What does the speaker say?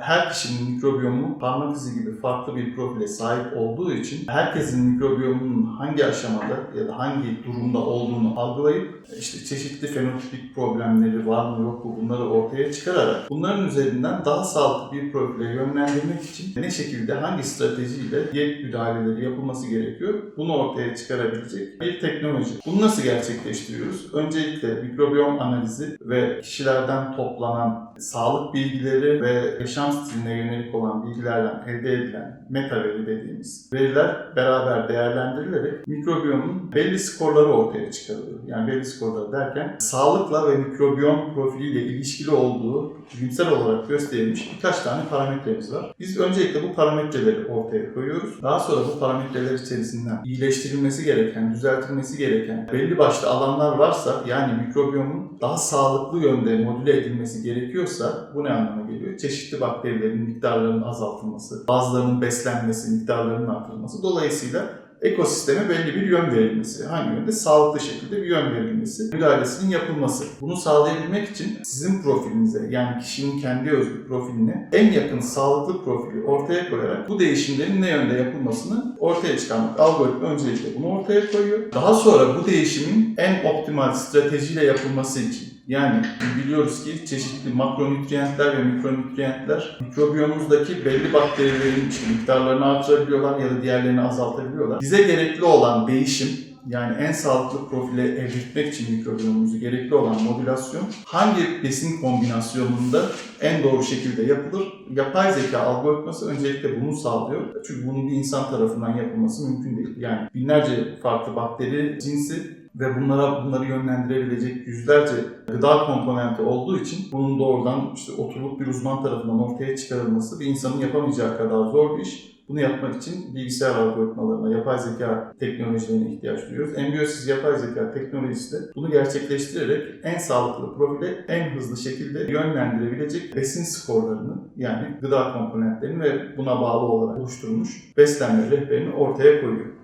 Her kişinin mikrobiyomu parmak izi gibi farklı bir profile sahip olduğu için herkesin mikrobiyomunun hangi aşamada ya da hangi durumda olduğunu algılayıp işte çeşitli fenotipik problemleri var mı yok mu bunları ortaya çıkararak bunların üzerinden daha sağlıklı bir profile yönlendirmek için ne şekilde hangi stratejiyle diyet müdahaleleri yapılması gerekiyor bunu ortaya çıkarabilecek bir teknoloji. Bunu nasıl gerçekleştiriyoruz? Öncelikle mikrobiyom analizi ve kişilerden toplanan sağlık bilgileri ve yaşam stiline yönelik olan bilgilerden elde edilen meta veri dediğimiz veriler beraber değerlendirilerek mikrobiyomun belli skorları ortaya çıkarılıyor. Yani belli skorları derken sağlıkla ve mikrobiyom profiliyle ilişkili olduğu bilimsel olarak gösterilmiş birkaç tane parametremiz var. Biz öncelikle bu parametreleri ortaya koyuyoruz. Daha sonra bu parametreler içerisinden iyileştirilmesi gereken, düzeltilmesi gereken belli başlı alanlar varsa yani mikrobiyomun daha sağlıklı yönde modüle edilmesi gerekiyorsa bu ne anlama geliyor? Çeşitli bakterilerin miktarlarının azaltılması, bazılarının beslenmesi, miktarlarının artırılması. Dolayısıyla ekosisteme belli bir yön verilmesi. Hangi yönde? Sağlıklı şekilde bir yön verilmesi, müdahalesinin yapılması. Bunu sağlayabilmek için sizin profilinize yani kişinin kendi özgü profiline en yakın sağlıklı profili ortaya koyarak bu değişimlerin ne yönde yapılmasını ortaya çıkarmak. Algoritma öncelikle bunu ortaya koyuyor. Daha sonra bu değişimin en optimal stratejiyle yapılması için yani biliyoruz ki çeşitli makronütriyentler ve mikronütriyentler mikrobiyomumuzdaki belli bakterilerin miktarlarını artırabiliyorlar ya da diğerlerini azaltabiliyorlar. Bize gerekli olan değişim yani en sağlıklı profile evrilmek için mikrobiyomumuzu gerekli olan modülasyon hangi besin kombinasyonunda en doğru şekilde yapılır? Yapay zeka algoritması öncelikle bunu sağlıyor. Çünkü bunun bir insan tarafından yapılması mümkün değil. Yani binlerce farklı bakteri cinsi ve bunlara bunları yönlendirebilecek yüzlerce gıda komponenti olduğu için bunun doğrudan işte oturup bir uzman tarafından ortaya çıkarılması bir insanın yapamayacağı kadar zor bir iş. Bunu yapmak için bilgisayar algoritmalarına, yapay zeka teknolojilerine ihtiyaç duyuyoruz. Embiyosiz yapay zeka teknolojisi de bunu gerçekleştirerek en sağlıklı profile en hızlı şekilde yönlendirebilecek besin skorlarını yani gıda komponentlerini ve buna bağlı olarak oluşturulmuş beslenme rehberini ortaya koyuyor.